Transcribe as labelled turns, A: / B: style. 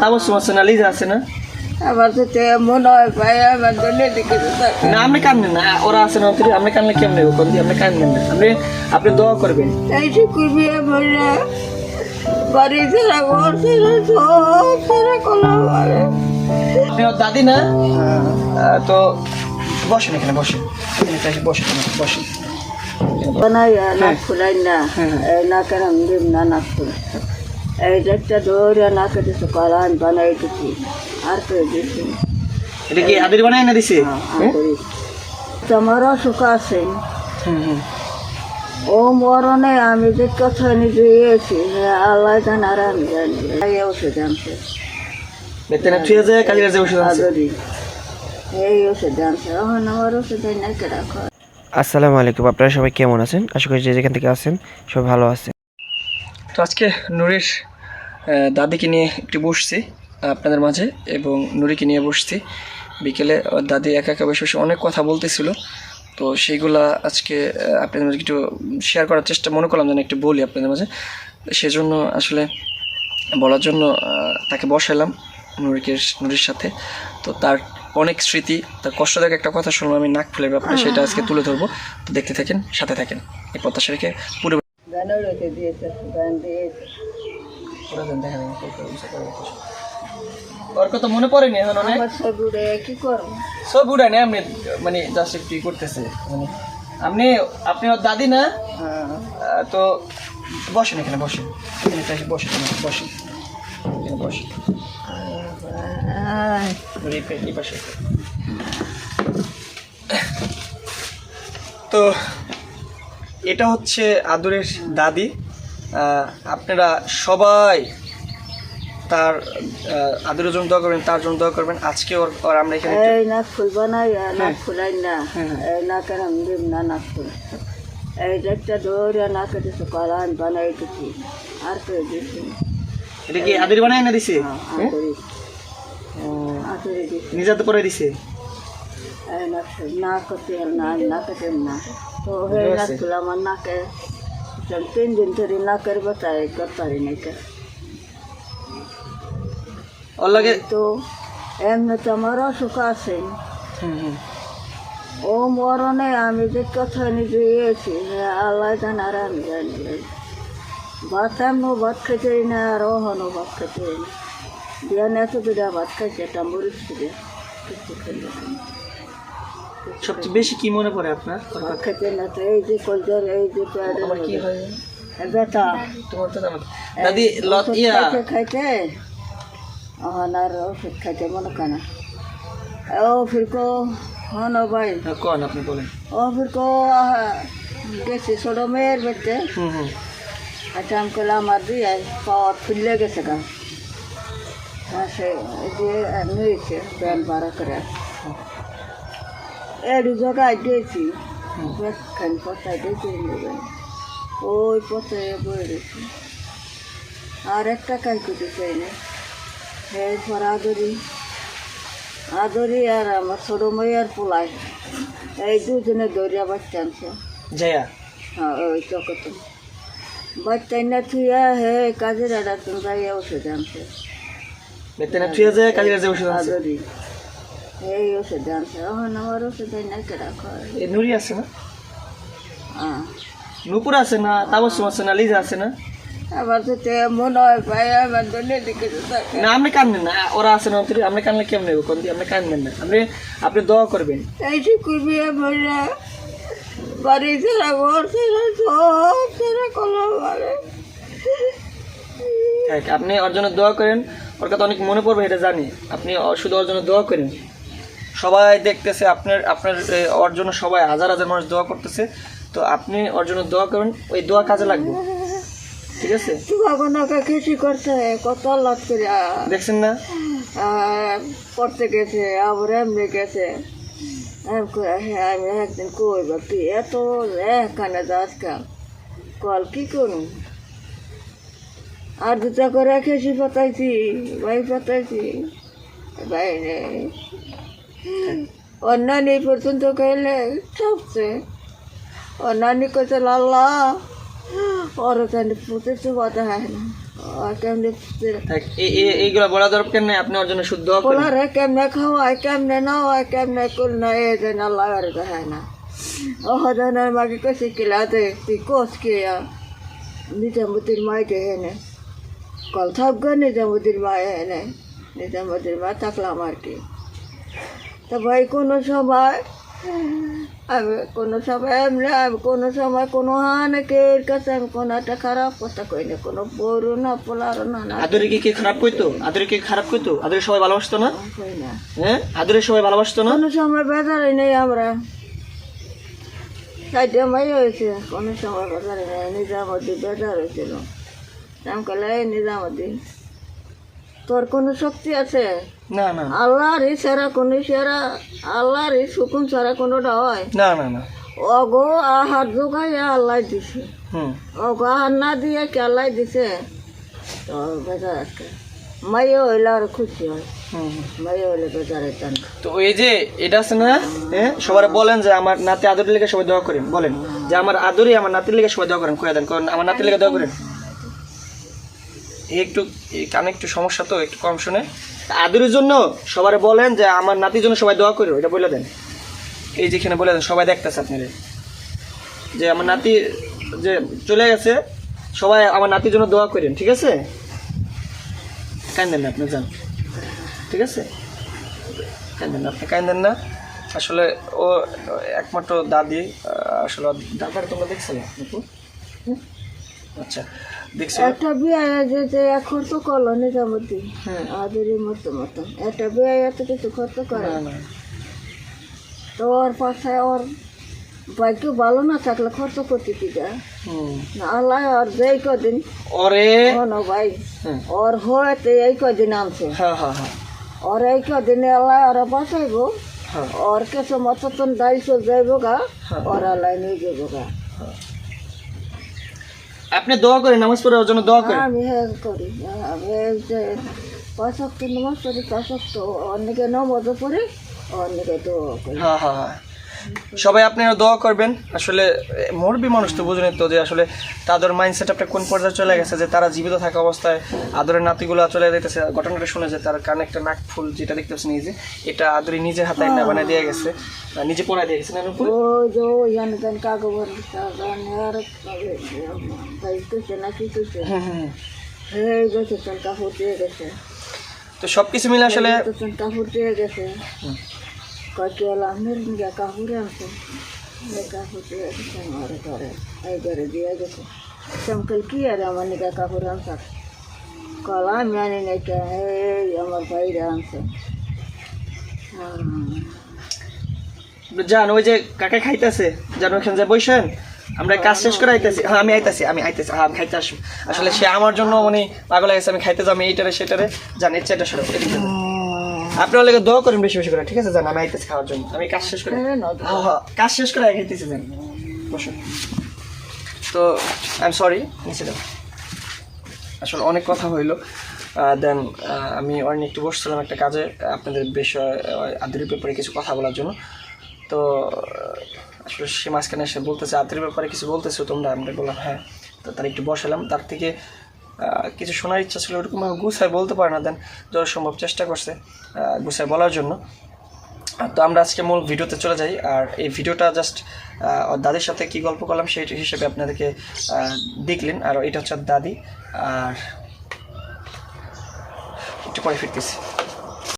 A: তাবর সমস্যা না লিজা আছে না?
B: আমার তো তে মনে হয় ভাই আমার জন্য
A: না আপনি কান্দেন না। ওরা আছে না অন্তরে আপনি কানলে কেমনে কোন দিয়ে আপনি কান্দেন না। আপনি আপনি দোয়া করবেন।
B: এই যে করবি বললে বাড়ি ছেড়ে ঘর ছেড়ে সব ছেড়ে কলা
A: আপনি ওর দাদি না? তো বসেন এখানে বসেন। এখানে বসেন বসেন
B: বানাই না
A: হ্যাঁ।
B: খুলাই না।
A: হ্যাঁ।
B: এই না কেন না না খুলে এই একটা দৌড়ে না কেটে কলা আমি বানাই দিচ্ছি আর করে
A: এটা কি আবির বানায় না দিছে? হ্যাঁ?
B: তোমার অসুখ আছে। ও মরণে আমি যে কথা নিজে গিয়েছি আল্লাহ জান আর আমি জানি এই ওষুধ আনছে।
A: বেতনে থুয়ে যায় কাজে কাজে বসে আছে।
B: এই ওষুধ আনছে। এখন আমার ওষুধ না কেডা
C: আসসালামু আলাইকুম আপনারা সবাই কেমন আছেন? আশা করি যে যেখান থেকে আছেন সবাই ভালো আছেন।
A: তো আজকে নুরির দাদিকে নিয়ে একটু বসছি আপনাদের মাঝে এবং নুরিকে নিয়ে বসছি। বিকেলে দাদি একা একা বসে বসে অনেক কথা বলতেছিল। তো সেইগুলা আজকে আপনাদের মাঝে একটু শেয়ার করার চেষ্টা, মনে করলাম যেন একটু বলি আপনাদের মাঝে। সেজন্য আসলে বলার জন্য তাকে বসালাম নুরিকে, নুরির সাথে। তো তার অনেক স্মৃতি, তার কষ্টদায়ক একটা কথা শুনলাম আমি নাক ফুলের ব্যাপারে সেটা আজকে তুলে ধরবো। তো দেখতে থাকেন, সাথে থাকেন। এই প্রত্যাশা রেখে পুরো
B: রেখে দিয়েছে গান দিয়েছে
A: ওর কথা মনে পড়েনি
B: আমার সবুরে কি করব
A: সব উড়ানি আপনি মানে জাস্ট একটু করতেছে মানে আপনি আপনি ওর দাদি না তো বসেন এখানে বসেন এখানে এসে বসেন বসেন এখানে বসেন। তো এটা হচ্ছে আদরের দাদি। আপনারা সবাই তার আদরের জন্য দোয়া করবেন তার জন্য দোয়া করবেন। আজকে ওর ওর আমরা এখানে
B: এই না ফুল বানাই না নাক
A: হ্যাঁ।
B: ফুলাই না।
A: হ্যাঁ,
B: এই না কেন না নাক ফুল। এই একটা দৌড়ে না কেটে কলা আমি বানাই দিচ্ছি আর করে দিচ্ছি
A: এটা কি আদরি বানায় না দিছে?
B: হ্যাঁ,
A: হ্যাঁ? নিজাতে করে দিছে?
B: না করতে না না কেটে না তো হে
A: বুঝতে
B: নাক
A: পারছি।
B: ফুল আমার নাকে তিন দিন ধরে না করব তাই করতে নাই কে
A: ওর লাগে
B: তো এমনি তো আমার অসুখ আছে। ও মরণে আমি যে কথা নিজে গিয়েছি আল্লাহ জান আর আমি জানি ভাত এমনও ভাত খেতে না আর ওহনও ভাত খেতে না বিয়ান এত দুটা ভাত খাইছে এটা মরিচ দিয়ে কিছু খেলে।
A: সবচেয়ে বেশি কি মনে পড়ে আপনার?
B: খেতে না তো এই যে কলজার এই যে
A: আমার কি হয়?
B: বেটা
A: তোমার তো জানো। দাদি লত ইয়া।
B: খাইতে ওহন আর ওষুধ খাইতে মনে কানা ও ফিরকো হন ভাই।
A: হ্যাঁ, কোন আপনি বলেন।
B: ও ফিরকো গেছি ছোট মেয়ের
A: হুম
B: আচ্ছা আমি করলাম আমার দিয়ে পাওয়ার ফুললে গেছে গা। হ্যাঁ সে এই যে নিয়েছে ব্যান ভাড়া করে। এডু জায়গায় দিয়েছি খান পচাই দিয়েছি নেবেন। ওই পচে বয়ে রয়েছি আর একটা কাজ করতে চাই না। এরপর আদরি। আদরি আর আমার ছোটো মেয়ের পোলাই। এই দুজনে দৌড়িয়া বাচ্চা আনছে।
A: জয়া?
B: হ্যাঁ ওই চকত। বাচ্চা না থুয়া হে কাজের আডা তুমি যাই ওষুধ আনছে।
A: বেতনে থুয়ে যায় কাজে কাজে বসে
B: আদরি। এই খায়
A: নুরি আছে না?
B: হ্যাঁ
A: নুপুর আছে না? তাবসুম আছে না? লিজা আছে না? আপনি কানবেন না। ওরা কেমনে না। আপনি আপনি দোয়া করবেন।
B: এই যে বাড়ি
A: আপনি ওর জন্য দোয়া করেন। ওর কথা অনেক মনে পড়বে, এটা জানি। আপনি শুধু ওর জন্য দোয়া করেন। সবাই দেখতেছে আপনার আপনার ওর জন্য সবাই হাজার হাজার মানুষ দোয়া করতেছে। তো আপনি ওর জন্য দোয়া করেন ওই দোয়া কাজে লাগবে। ঠিক আছে?
B: কৃষি করতে কত লাভ করে।
A: দেখছেন না?
B: পড়তে গেছে আবার এমনি গেছে। আমি একদিন কই বাপি এত এখানে যাস কাল কি করুন? আর দুটা করে খেসি পাতাইছি ভাই পাতাইছি। ভাই ওর নানি পর্যন্ত চাপছে ওর নানি কইছে লাল্লা ওর জানি পুঁতে কথা হয় না কেমনে
A: এই- এই- এইগুলো বলা দরকার নেই আপনি ওর জন্য শুদ্ধ করেন
B: কেমনে খাওয়ায় কেমনে নাওয়ায় কেমনে কোন না এ যেন আল্লাহ আর দেখায় না। ও হদানের মাকে কষে কিলাতে তুই কোষ কে নিজামুদ্দিন মাইকে হেনে। কল থাকবে নিজামুদ্দিন মায় হেনে। নিজামুদ্দিন মা থাকলাম আর কি। তা ভাই কোনো সময় আমি কোনো সময় এমনি আমি কোনো সময় কোনো হানেকের কাছে আমি কোনো একটা খারাপ কথা কই না কোনো বড় না পোলারও না না।
A: আদরে কি কি খারাপ কইতো? আদরে কি খারাপ কইতো? আদরে সবাই ভালোবাসতো না?
B: কই না।
A: হ্যাঁ? আদরে সবাই ভালোবাসতো না?
B: কোনো সময় বেজারে নেই আমরা। সাইডে মাই হয়েছে কোনো সময় বেজারে নেই নিজামতি বেজার হয়েছিল। আমি কলে নিজামতি তোর কোনো শক্তি আছে?
A: না না।
B: আল্লাহর সেরা কোনো সেরা আল্লাহর সুকুন ছাড়া কোনোটা হয়?
A: না না না।
B: অগো আহার যোগাই আল্লাহ দিছে।
A: হুম।
B: অগো আহার না দিয়ে কে আল্লাহ দিছে? তো বেজার আছে। মাইও হইলে আর খুশি হয়।
A: তো এই যে এটা আছে না হ্যাঁ সবার বলেন যে আমার নাতি আদরের লেগে সবাই দোয়া করেন। বলেন যে আমার আদরে আমার নাতির লেগে সবাই দোয়া করেন কয়ে দেন কারণ আমার নাতির লেগে দোয়া করেন। একটু কানে একটু সমস্যা তো একটু কম শুনে। আদরের জন্য সবার বলেন যে আমার নাতির জন্য সবাই দোয়া করো এটা বলে দেন। এই যেখানে বলে দেন সবাই দেখতেছে আপনারা। যে আমার নাতি যে চলে গেছে সবাই আমার নাতির জন্য দোয়া করেন ঠিক আছে? কান্দেন না আপনি যান। ঠিক আছে? কান্দেন না আপনি কান্দেন না। আসলে ও একমাত্র দাদি আসলে দাদার তোমরা দেখছিলে নাকি? হুম? আচ্ছা। দেখছিল
B: একটা বিয়ে এখন তো করল নিজামতি
A: হ্যাঁ।
B: আদেরই মতো মতো। একটা বিয়ে এত কিছু খরচ করে? তো ওর পাশে ওর বাইকে ভালো না থাকলে খরচ করতে কি না আল্লাহ ওর যেই কদিন
A: ওরে?
B: শোনো ভাই
A: হ্যাঁ।
B: ওর হয়েতে এই কদিন আনছে।
A: হ্যাঁ
B: ওর এই কদিনে আল্লাহ ওরা বাঁচাইবো। ওর কিছু মতন দায়িত্ব যাইব গা। ওর আল্লাহ নিয়ে যাব গা।
A: আপনি দোয়া করেন নামাজ পড়ার জন্য দোয়া করেন।
B: আমি হ্যাঁ করি আমি যে পাঁচক্ত নামাজ পড়ি পাঁচক্ত অনেকে নমজ পড়ি অনেকে তো করি।
A: হ্যাঁ হ্যাঁ হ্যাঁ। সবাই আপনারা দোয়া করবেন। আসলে মরবি মানুষ তো বুঝলেন তো যে আসলে তাদের মাইন্ড সেটআপটা কোন পর্যায়ে চলে গেছে যে তারা জীবিত থাকা অবস্থায় আদরের নাতিগুলো চলে যেতেছে ঘটনাটা শুনে যে তার কানে একটা নাক ফুল যেটা দেখতে পাচ্ছেন এই যে এটা আদরি নিজের হাতে না বানিয়ে দিয়ে গেছে। নিজে পড়ায় দিয়ে গেছে না নুপুর?
B: ওই যে ওই জানি জানি কাকে বলি আর কইছে না কি কইছে
A: হুম হুম হুম।
B: এই গেছে তোর কাপড় দিয়ে গেছে।
A: তো সব কিছু মিলে আসলে
B: তোর কাপড় দিয়ে গেছে
A: হুম।
B: কয়েক এলাম নিজে কাপড়ে আনছে এই কাপড় দিয়ে গেছে আমার ঘরে এই ঘরে দিয়ে গেছে চমকল কি আর আমার নিকা কাপড় আনছে কলা আমি আনি নাই আমার ভাইরা আনছে হুম।
A: যান ওই যে কাকে খাইতেছে যান ওখানে যে বসেন আমরা কাজ শেষ করে আইতেছি হ্যাঁ আমি আইতেছি আমি আইতেছি হ্যাঁ আমি খাইতে আসব আসলে সে আমার জন্য মানে পাগল হয়ে গেছে আমি খাইতে যাব এইটারে সেটারে জান ইচ্ছা এটা সেটা। আপনার লেগে দোয়া করেন বেশি বেশি করে ঠিক আছে? জান আমি আইতেছি খাওয়ার জন্য। আমি কাজ শেষ করে।
B: নাও,
A: হ্যাঁ হ্যাঁ কাজ শেষ করে খাইতেছি জান। বসুন তো আই এম সরি নিচে যান আসলে অনেক কথা হইল। দেন আমি অনেক একটু বসছিলাম একটা কাজে আপনাদের বিষয় আদুরির ব্যাপারে কিছু কথা বলার জন্য। তো আসলে সে মাঝখানে এসে বলতেছে আদুরির ব্যাপারে কিছু বলতেছো তোমরা আমরা বললাম হ্যাঁ। তো তার একটু বসালাম। তার থেকে কিছু শোনার ইচ্ছা ছিল, ওরকম গুছায় বলতে পারে না, দেন যত সম্ভব চেষ্টা করছে গুছায় বলার জন্য। তো আমরা আজকে মূল ভিডিওতে চলে যাই, আর এই ভিডিওটা জাস্ট দাদির সাথে কি গল্প করলাম সেই হিসেবে আপনাদেরকে দেখলেন। আর এটা হচ্ছে দাদি, আর একটু পরে ফিরতেছি।